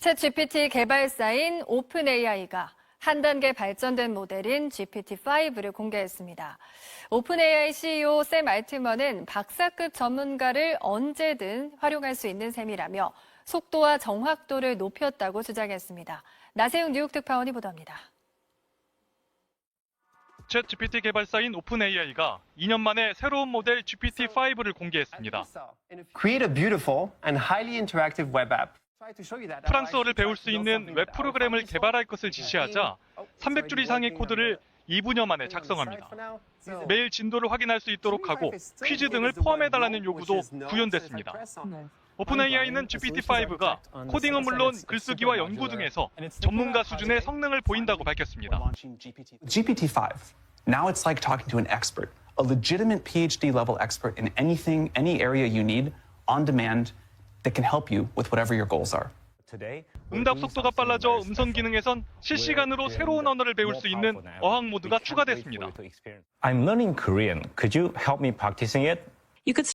챗 GPT 개발사인 오픈AI가 한 단계 발전된 모델인 GPT-5를 공개했습니다. 오픈AI CEO 샘 알트먼은 박사급 전문가를 언제든 활용할 수 있는 셈이라며 속도와 정확도를 높였다고 주장했습니다. 나세웅 뉴욕 특파원이 보도합니다. 챗 GPT 개발사인 오픈AI가 2년 만에 새로운 모델 GPT-5를 공개했습니다. Create a beautiful and highly interactive web app. 프랑스어를 배울 수 있는 웹 프로그램을 개발할 것을 지시하자 300줄 이상의 코드를 2분여 만에 작성합니다. 매일 진도를 확인할 수 있도록 하고 퀴즈 등을 포함해달라는 요구도 구현됐습니다. 오픈AI는 GPT-5가 코딩은 물론 글쓰기와 연구 등에서 전문가 수준의 성능을 보인다고 밝혔습니다. GPT-5, now it's like talking to an expert, a legitimate PhD level expert in anything, any area you need, on demand, that can help you with whatever your goals are. 응답 속도가 빨라져 음성 기능에선 실시간으로 새로운 언어를 배울 수 있는 어학 모드가 추가됐습니다. I'm learning Korean. Could you help me practicing it? You could